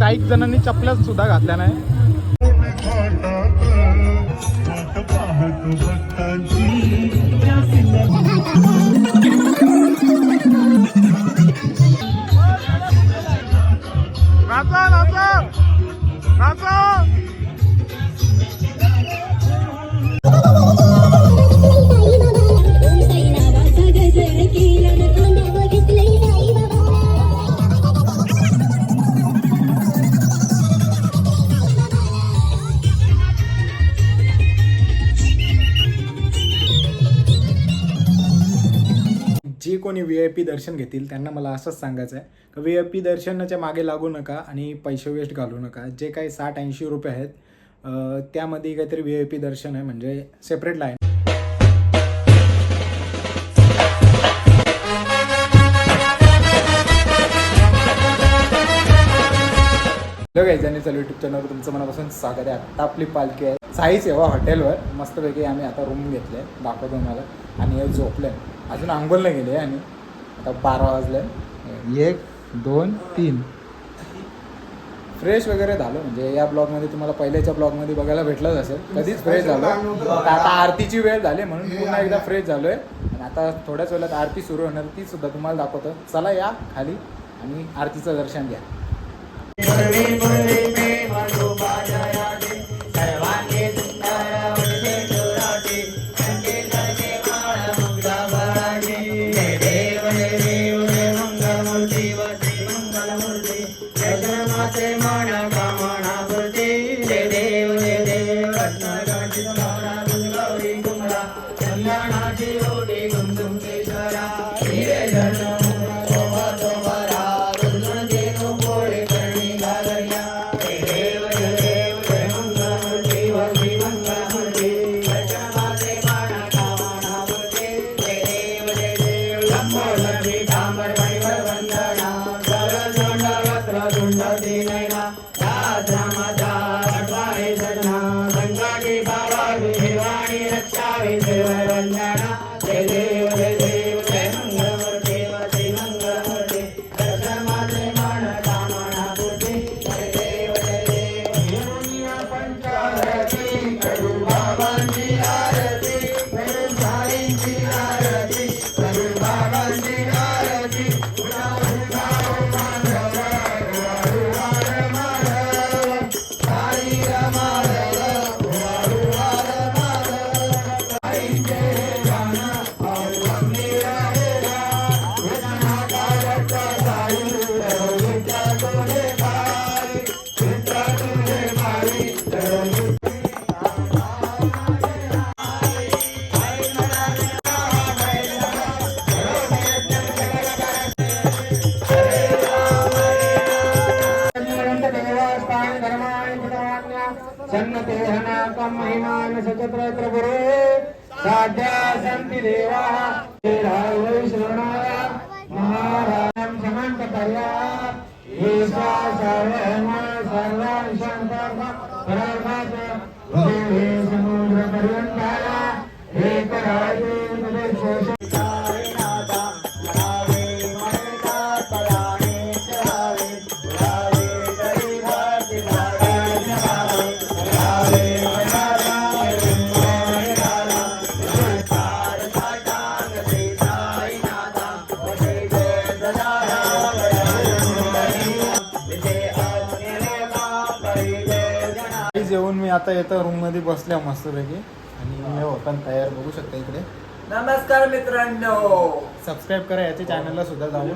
काही जणांनी चपल्या सुद्धा घातल्या नाही. कोणी व्ही आय पी दर्शन घेतील त्यांना मला असंच सांगायचं आहे का व्ही आय पी दर्शनाच्या मागे लागू नका आणि पैसे वेस्ट घालू नका. जे काही साठ ऐंशी रुपये आहेत त्यामध्ये काहीतरी व्ही आय पी दर्शन आहे म्हणजे सेपरेट लाईन हॅलो गाईज आणि चल यूट्यूब चॅनलवर तुमचं मनापासून स्वागत आहे. आता आपली पालखी आहे. साई सेवा हॉटेलवर हो, मस्तपैकी आम्ही आता रूम घेतले दाखवतो मला आणि हे झोपले. अजून आंघोलला गेले आणि आता बारा वाजले. एक दोन तीन. फ्रेश वगैरे झालो. म्हणजे या ब्लॉगमध्ये तुम्हाला पहिल्याच्या ब्लॉगमध्ये बघायला भेटलंच असेल. कधीच फ्रेश झालो आता आता आरतीची वेळ झाली म्हणून पुन्हा एकदा फ्रेश झालोय. आणि आता थोड्याच वेळात आरती सुरू होणार. ती सुद्धा तुम्हाला दाखवतो. चला या खाली आणि आरतीचं दर्शन घ्या. Paramahamsa, Devi Samuha. येतो रूममध्ये बसल्या मस्तपैकी. आणि मी होता तयार बघू शकता इकडे. नमस्कार मित्रांनो. सबस्क्राईब करा याच्या चॅनलला सुद्धा जाऊन.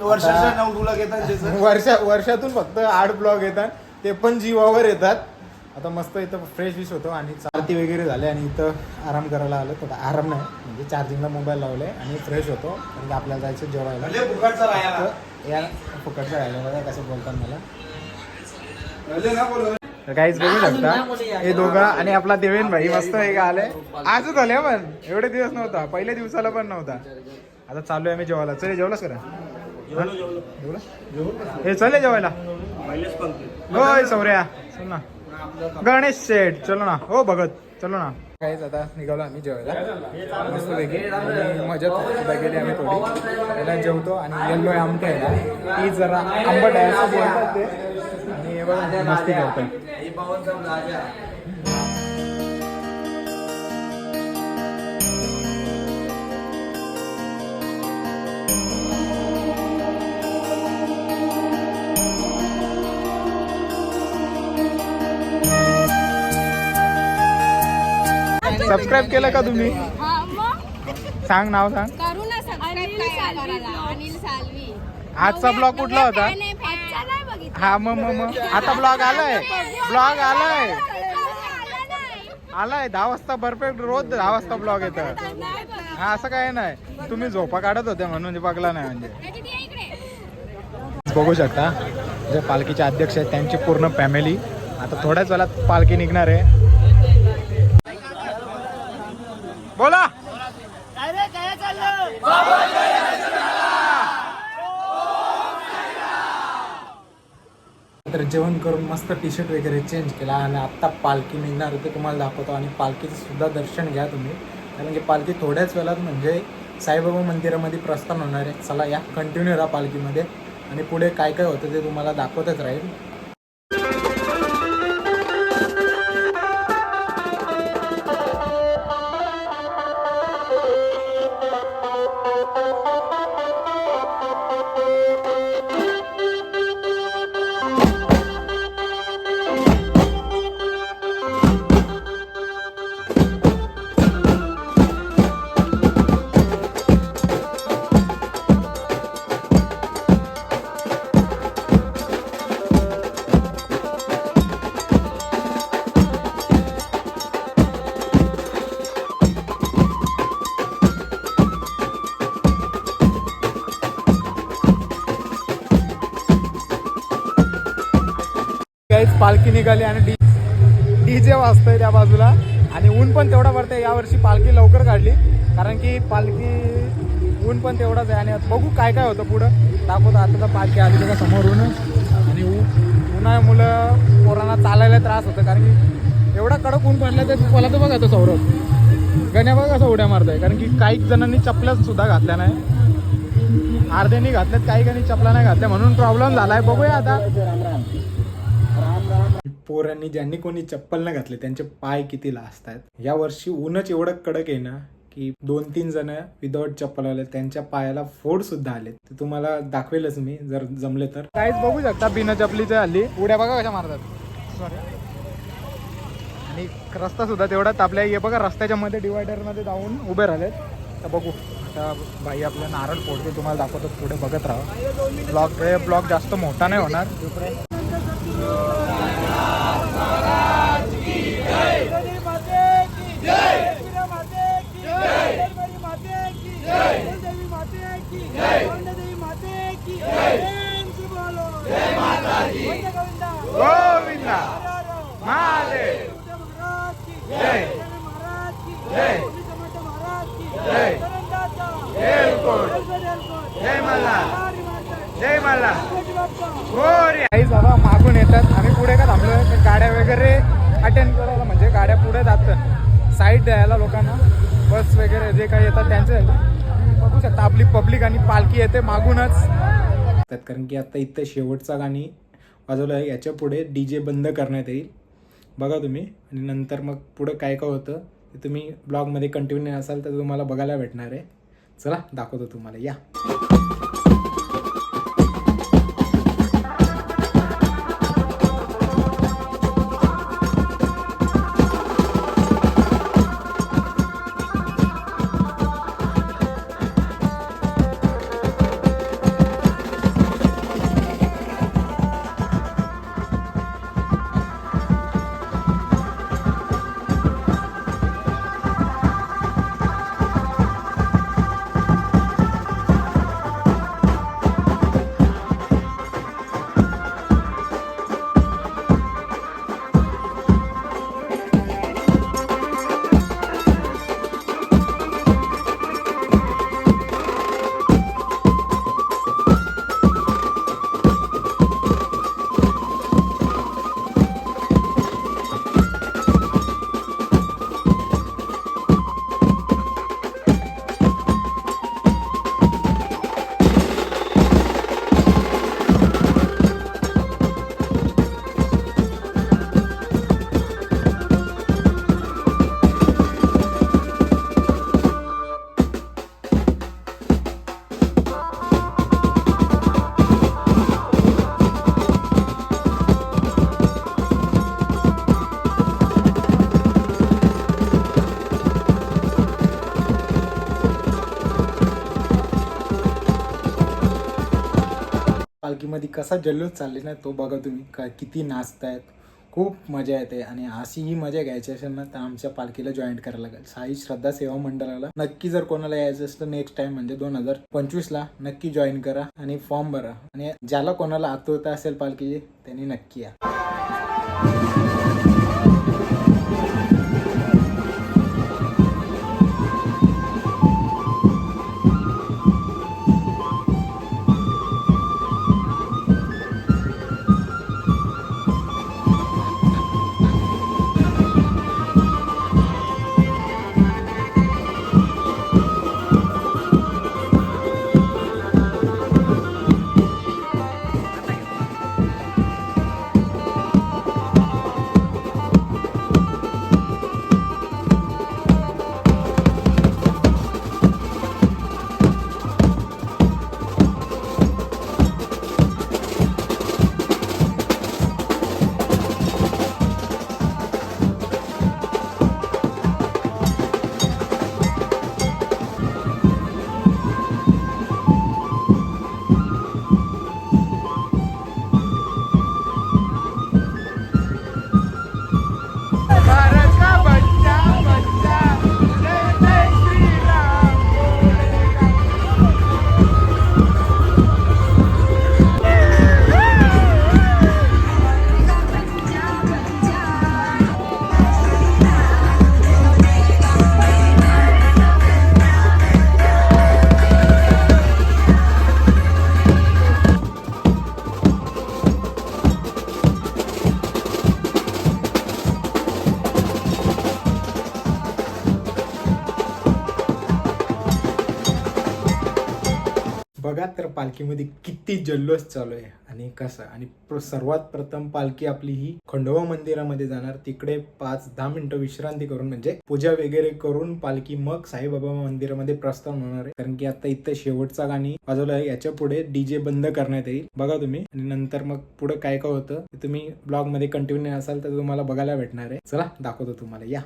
वर्षाच्या नऊ वर्षा वर्षातून फक्त आठ ब्लॉग येतात. ते पण जीवावर येतात. आता मस्त इथं फ्रेश विश होतो आणि चालती वगैरे झाले आणि इथं आराम करायला आलो. थोडा आराम नाही म्हणजे चार्जिंगला मोबाईल लावले आणि फ्रेश होतो. की आपल्याला जायचं जेवायला. तर या फुकटचं राहिलं बघा कसं बोलतात मला. तर काहीच बघू शकता. हे दोघं आणि आपला देवेन भाई मस्त एक आले आजच आले पण. एवढे दिवस नव्हता. पहिल्या दिवसाला पण नव्हता. आता चालू आहे मी जेवायला. चल जेवलास करा जेवला हे? चले जेवायला. होय सौर्या. चल ना. गणेश शेठ. चलो ना. हो भगत. चलो ना. काहीच आता निघालो आम्ही जेवायला. मस्तपैकी. मजेत सुद्धा गेली आम्ही थोडी. पहिला जेवतो आणि येल्लो आमटे आहे ना ती जरा आंबट आहे असं बोलतात ते. आणि हे बघा मस्ती करतो सबस्क्राईब केलं का तुम्ही? हा सांग नाव सांग. करू ना सबस्क्राईब काय करायला? अनिल सालवी. आजचा ब्लॉग कुठला होता काय नाही आजचा नाही बघितला हा मग मग मग. आता ब्लॉग आलाय. ब्लॉग आलाय. आलाय. दहा वाजता परफेक्ट रोज दहा वाजता ब्लॉग येत. हा असं काय नाही. तुम्ही झोपा काढत होते म्हणून म्हणजे बघला नाही म्हणजे. बघू शकता. जे पालखीचे अध्यक्ष आहेत त्यांची पूर्ण फॅमिली आता थोड्याच वेळात पालखी निघणार आहे. बोला! तर जेवण करून मस्त टी शर्ट वगैरे चेंज केला आणि आत्ता पालखी निघणार होते तुम्हाला दाखवतो. आणि पालखीचं सुद्धा दर्शन घ्या तुम्ही. कारण की पालखी थोड्याच वेळात म्हणजे साईबाबा मंदिरामध्ये प्रस्थान होणार आहे. चला या कंटिन्यू राहा पालखीमध्ये. आणि पुढे काय काय होतं ते तुम्हाला दाखवतच राहील. काहीच पालखी निघाली आणि डी डी जे वाजतंय त्या बाजूला. आणि ऊन पण तेवढा पडतंय. यावर्षी पालखी लवकर काढली. कारण की पालखी ऊन पण तेवढाच आहे. आणि बघू काय काय होतं पुढं. दाखवतो आता तर पालखी आली समोर समोरून आणि ऊ- उन्हाळ्यामुळं पोरांना चालायला त्रास होतं. कारण की एवढा कडक ऊन पडला तर मला तर बघा तो सौरभ. गण्या बघा असं उड्या मारतोय. कारण की काही जणांनी चपल्या सुद्धा घातल्या नाही. अर्ध्यांनी घातल्यात काही काही चपला नाही घातल्या. म्हणून प्रॉब्लेम झाला आहे बघूया आता. पोरांनी ज्यांनी कोणी चप्पल नाही घातले त्यांचे पाय किती असतात या वर्षी ऊनच एवढं कडक आहे ना की दोन तीन जण विदाऊट चप्पल आले त्यांच्या पायाला फोड सुद्धा आले ते तुम्हाला दाखवेलच मी जर जमले तर. काहीच बघू शकता बिना चपलीचे हल्ली. उड्या बघा कशा मारतात. सॉरी आणि रस्ता सुद्धा तेवढा तापल्या. हे बघा रस्त्याच्या मध्ये डिवायडरमध्ये जाऊन उभे राहिलेत. तर बघू. आता बाई आपलं नारळ फोडते तुम्हाला दाखवतो पुढे बघत राहा. ब्लॉक ब्लॉक जास्त मोठा नाही होणार. गोविंदा। महादेव। जय। जय। जय। जय मल्हार जय मल्हार गोरी। आई बाबा मागून येतात. आम्ही पुढे का थांबलो गाड्या वगैरे अटेंड करायला? म्हणजे गाड्या पुढे जातात. साईड द्यायला लोकांना. बस वगैरे जे काही येतात त्यांचे. बघू शकता आपली पब्लिक आणि पालखी येते मागूनच. कारण की आता इथं शेवटचा गाणी वाजवलं आहे याच्यापुढे डी जे बंद करण्यात येईल. बघा तुम्ही आणि नंतर मग पुढं काय काय होतं ते तुम्ही ब्लॉगमध्ये कंटिन्यू असाल तर तुम्हाला बघायला भेटणार आहे. चला दाखवतो तुम्हाला या. पालखीमध्ये कसा जल्लोष चालले ना तो बघा तुम्ही. का किती नाचतायत. खूप मजा येते. आणि अशी ही मजा घ्यायची असेल ना तर आमच्या पालखीला जॉईन करायला लागेल. साई श्रद्धा सेवा मंडळाला. नक्की जर कोणाला यायचं असतं नेक्स्ट टाइम म्हणजे दोन हजार पंचवीसला नक्की जॉईन करा आणि फॉर्म भरा. आणि ज्याला कोणाला आतुरता असेल पालखीची त्यांनी नक्की या. तर पालखीमध्ये किती जल्लोष चालू आहे आणि कसं? आणि सर्वात प्रथम पालखी आपली ही खंडोबा मंदिरामध्ये जाणार. तिकडे पाच दहा मिनिटं विश्रांती करून म्हणजे पूजा वगैरे करून पालखी मग साईबाबा मंदिरामध्ये प्रस्थान होणार आहे. कारण की आता इथं शेवटचा गाणी वाजवलं आहे. याच्यापुढे डीजे बंद करण्यात येईल. बघा तुम्ही. आणि नंतर मग पुढे काय काय होतं तुम्ही ब्लॉगमध्ये कंटिन्यू असाल तर तुम्हाला बघायला भेटणार आहे. चला दाखवतो तुम्हाला. या.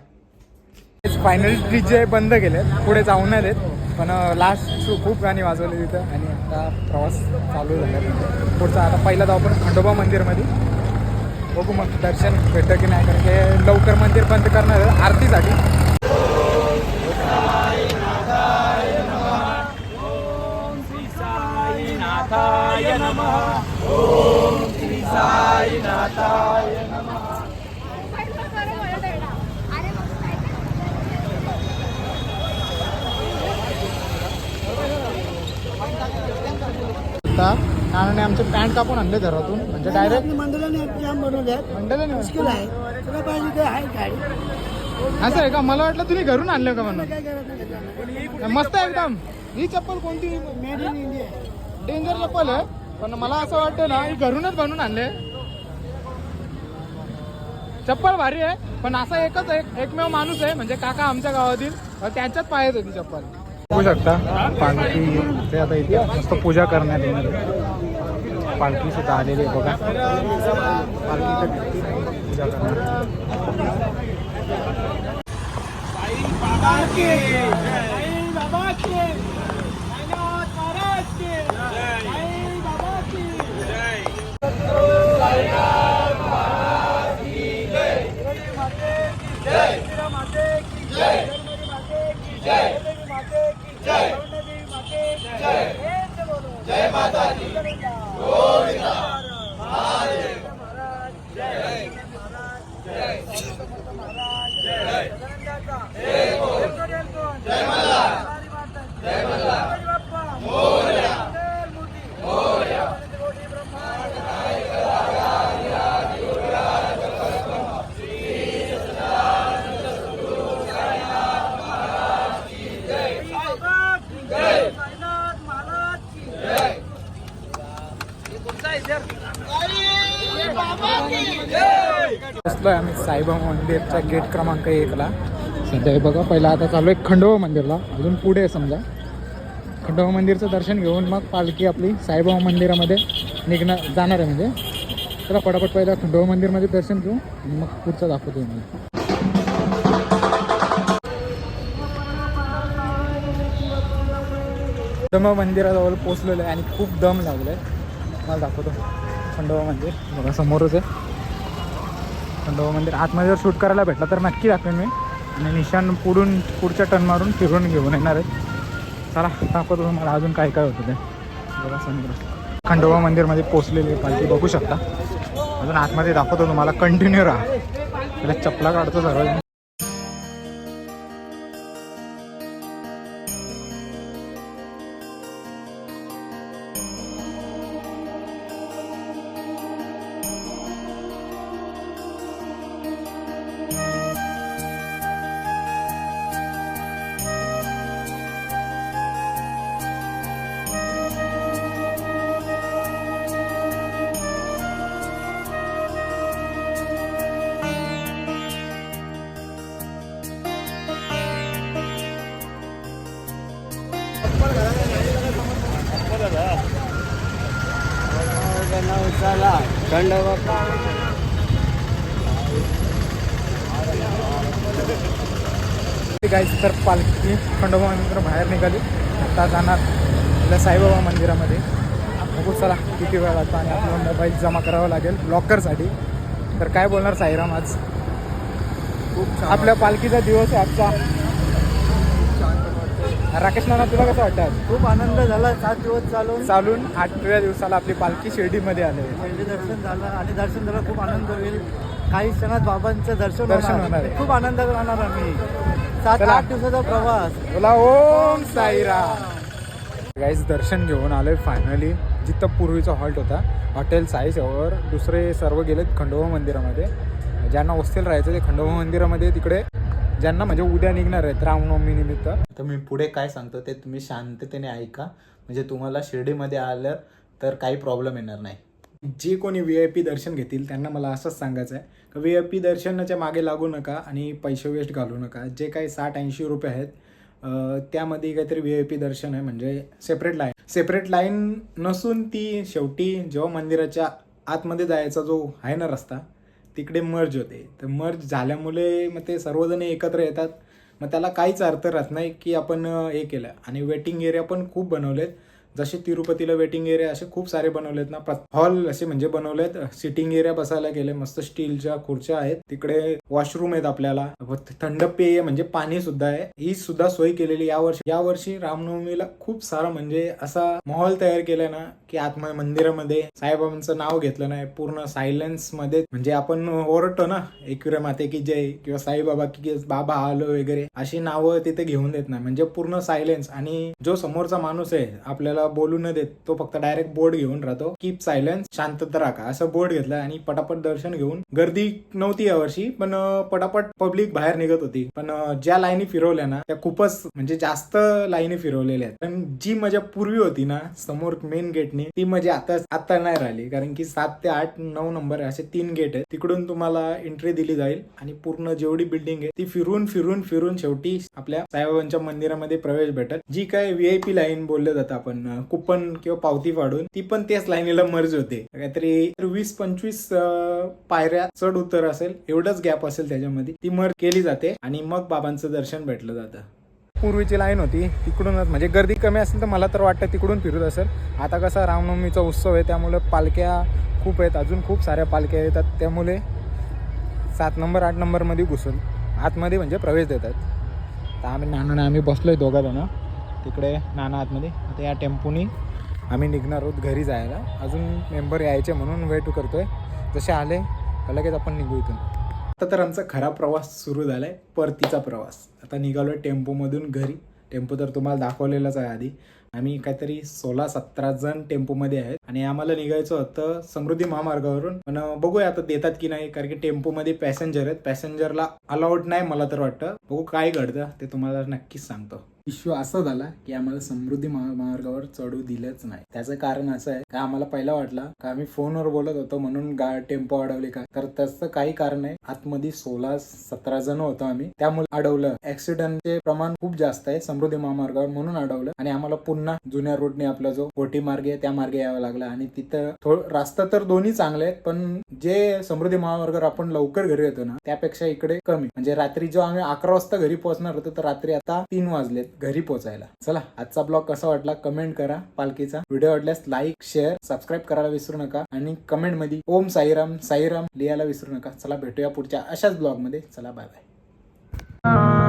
फायनल डीजे बंद केले पुढे जाऊन आहेत पण लास्ट खूप गाणी वाजवली तिथं आणि आता प्रवास चालू झाला पुढचा आता पहिला जाऊ आपण खंडोबा मंदिरमध्ये. बघू मग दर्शन भेटतं की नाही कारण की लवकर मंदिर बंद करणार आहे आरतीसाठी. अरे आता नानाने आमचे पॅन्ट कापून आणले घरातून. म्हणजे डायरेक्ट मंडळाने जाम बनवल्यात मंडळाने मुश्किल आहे. तुला पाहिजे ते आहे गाडी. असं आहे का? मला वाटलं तुम्ही घरून आणलं का म्हणून? मस्त आहे एकदम. ही चप्पल कोणती? मेड इन इंडिया डेंजर चप्पल आहे. पण मला असं वाटतं ना ही घरूनच बनवून आणले. चप्पल भारी आहे. पण असा एकच एक एकमेव माणूस आहे. म्हणजे काका आमच्या गावातील. त्यांच्याच पायात होती चप्पल. बघू शकता पालखी ते आता इथे मस्त पूजा करण्यात येणार आहे. पालखी सुद्धा आलेली आहे बघा पालखी पूजा करणार बसलोय आम्ही साईबाबा मंदिरच्या गेट क्रमांक एकला. सध्या हे बघा पहिला आता चालू आहे खंडोबा मंदिरला. अजून पुढे आहे समजा. खंडोबा मंदिरचं दर्शन घेऊन मग पालखी आपली साईबाबा मंदिरामध्ये निघणार जाणार आहे म्हणजे. चला पटापट पहिला खंडोबा मंदिरमध्ये दर्शन घेऊ आणि मग पुढचं दाखवतो मी खंडोबा मंदिराजवळ पोचलेलं आहे आणि खूप दम लागलाय. मला दाखवतो. खंडोबा मंदिर. बघा समोरच आहे. खंडोबा मंदिर. आतमध्ये जर शूट करायला भेटला तर नक्की दाखवेन मी. आणि निशान पुढून पुढच्या टर्न मारून फिरून घेऊन येणार आहे. चला दाखवतो तुम्हाला अजून काय काय होतं ते. बघा समुद्र खंडोबा मंदिरमध्ये पोचलेली पालखी. बघू शकता. अजून आतमध्ये दाखवतो तुम्हाला. कंटिन्यू राहा. त्याला चपला काढतो सर्व गाईच तर पालखी खंडोबा मंदिर बाहेर निघाली. आता जाणार आपल्या साईबाबा मंदिरामध्ये. बघू चला किती वेळ लागतो आणि आपला मोबाईल जमा करावा लागेल लॉकरसाठी तर काय बोलणार साईराम आज? खूप आपल्या पालखीचा दिवस आहे आजचा. राकेश नाना तुला कसं वाटतं आज? खूप आनंद झाला सात दिवस चालून. चालून आठव्या दिवसाला आपली पालखी शिर्डीमध्ये आले. पहिलं दर्शन झालं आणि दर्शन झालं खूप आनंद होईल. काही क्षणात बाबांचं दर्शन दर्शन होणार. आहे. खूप आनंदात राहणार आम्ही. सात चला. आठ दिवसाचा प्रवास. बोला ओम साईराम. गाईज दर्शन घेऊन आलोय फायनली जिथं पूर्वीचा हॉल्ट होता हॉटेल साई सेवर दुसरे सर्व गेलेत खंडोबा मंदिरामध्ये. ज्यांना वस्तीला राहायचं ते खंडोबा मंदिरामध्ये तिकडे ज्यांना म्हणजे उद्या निघणार आहेत रामनवमी निमित्त. तर मी पुढे काय सांगतो ते तुम्ही शांततेने ऐका. म्हणजे तुम्हाला शिर्डीमध्ये आलं तर काही प्रॉब्लेम येणार नाही. जे कोणी व्ही आय पी दर्शन घेतील त्यांना मला असंच सांगायचं आहे की व्ही आय पी दर्शनाच्या मागे लागू नका आणि पैसे वेस्ट घालू नका. जे काही साठ ऐंशी रुपये आहेत त्यामध्ये काहीतरी व्ही आय पी दर्शन आहे म्हणजे सेपरेट लाईन सेपरेट लाईन नसून ती शेवटी जेव्हा मंदिराच्या आतमध्ये जायचा जो आहे ना रस्ता तिकडे मर्ज होते. तर मर्ज झाल्यामुळे मग ते सर्वजण एकत्र येतात. मग त्याला काहीच अर्थ राहत नाही की आपण हे केलं. आणि वेटिंग एरिया पण खूप बनवलेत. जसे तिरुपतीला वेटिंग एरिया असे खूप सारे बनवलेत ना. हॉल असे म्हणजे बनवलेत सिटिंग एरिया बसायला गेले मस्त स्टीलच्या खुर्च्या आहेत. तिकडे वॉशरूम आहेत आपल्याला. थंड पेय म्हणजे पाणी सुद्धा आहे. ही सुद्धा सोय केलेली यावर्षी यावर्षी रामनवमीला खूप सारा म्हणजे असा माहोल तयार केलाय ना की आत्म मंदिरामध्ये साईबाबांचं नाव घेतलं नाही. पूर्ण सायलेन्समध्ये म्हणजे आपण ओरडतो ना एकविरा माते की जय किंवा साईबाबा की बाबा आलो वगैरे. अशी नावं तिथे घेऊन देत नाही. म्हणजे पूर्ण सायलेन्स आणि जो समोरचा माणूस आहे आपल्याला बोलू न देत तो फक्त डायरेक्ट बोर्ड घेऊन राहतो. कीप सायलेन्स शांतता राखा असं बोर्ड घेतलं आणि पटापट दर्शन घेऊन गर्दी नव्हती यावर्षी पण पटापट पब्लिक बाहेर निघत होती. पण ज्या लाईनी फिरवल्या ना त्या खूपच म्हणजे जास्त लाईनी फिरवलेल्या आहेत. पण जी मजा पूर्वी होती ना समोर मेन गेटने ती मजा आता आता नाही राहिली. कारण की सात ते आठ नऊ नंबर असे तीन गेट आहेत. तिकडून तुम्हाला एंट्री दिली जाईल आणि पूर्ण जेवढी बिल्डिंग आहे ती फिरून फिरून फिरून शेवटी आपल्या साईबाबांच्या मंदिरामध्ये प्रवेश भेटत जी काय व्हीआयपी लाईन बोलले जातं आपण कुपन किंवा पावती फाडून ती पण त्याच लाईनीला मर्ज होते. काहीतरी वीस पंचवीस पायऱ्या चढ उतर असेल एवढंच गॅप असेल त्याच्यामध्ये ती मर्ज केली जाते आणि मग बाबांचं दर्शन भेटलं जातं. पूर्वीची लाईन होती तिकडूनच म्हणजे गर्दी कमी असेल तर मला तर वाटतं तिकडून फिरत असेल. आता कसा रामनवमीचा उत्सव आहे त्यामुळे पालख्या खूप आहेत अजून खूप साऱ्या पालख्या येतात त्यामुळे सात नंबर आठ नंबरमध्ये घुसून आतमध्ये म्हणजे प्रवेश देतात. तर आम्ही नानाने आम्ही बसलो आहे दोघा जण. तिकडे नाना आतमध्ये. आता या टेम्पोनी आम्ही निघणार आहोत घरी जायला. अजून मेंबर यायचे म्हणून वेट करतोय. जसे आले लगेच आपण निघू इथून. आता तर आमचा खरा प्रवास सुरू झाला आहे परतीचा प्रवास. आता निघालोय टेम्पोमधून घरी. टेम्पो तर तुम्हाला दाखवलेलाच आहे आधी. आम्ही काहीतरी सोळा सतरा जण टेम्पोमध्ये आहेत. आणि आम्हाला निघायचं होतं समृद्धी महामार्गावरून. पण बघूया आता देतात की नाही कारण की टेम्पोमध्ये पॅसेंजर आहेत. पॅसेंजरला अलाउड नाही मला तर वाटतं. बघू काय घडतं ते तुम्हाला नक्कीच सांगतो. इश्यू असा झाला की आम्हाला समृद्धी महामार्गावर चढू दिलंच नाही. त्याचं कारण असं आहे का आम्हाला पहिला वाटला का आम्ही फोनवर बोलत होतो म्हणून गा टेम्पो अडवले का? तर तसं काही कारण नाही. आतमध्ये सोळा सतरा जण होतो आम्ही. त्यामुळे अडवलं. ऍक्सिडेंटचे प्रमाण खूप जास्त आहे. समृद्धी महामार्गावर म्हणून अडवलं. आणि आम्हाला पुन्हा जुन्या रोडने आपला जो कोटी मार्ग आहे त्या मार्गे यावं लागला. आणि तिथं थोडं रास्ता तर दोन्ही चांगले आहेत पण जे समृद्धी महामार्गावर आपण लवकर घरी येतो ना त्यापेक्षा इकडे कमी. म्हणजे रात्री जो आम्ही अकरा वाजता घरी पोहोचणार होतो तर रात्री आता तीन वाजलेत. घरी पोहोचायला चला आजचा ब्लॉग कसा वाटला कमेंट करा. पालखीचा व्हिडिओ आवडल्यास लाईक शेअर सबस्क्राईब करायला विसरू नका आणि कमेंटमध्ये ओम साईराम साईराम लिहायला विसरू नका. चला भेटूया पुढच्या अशाच ब्लॉगमध्ये चला बाय बाय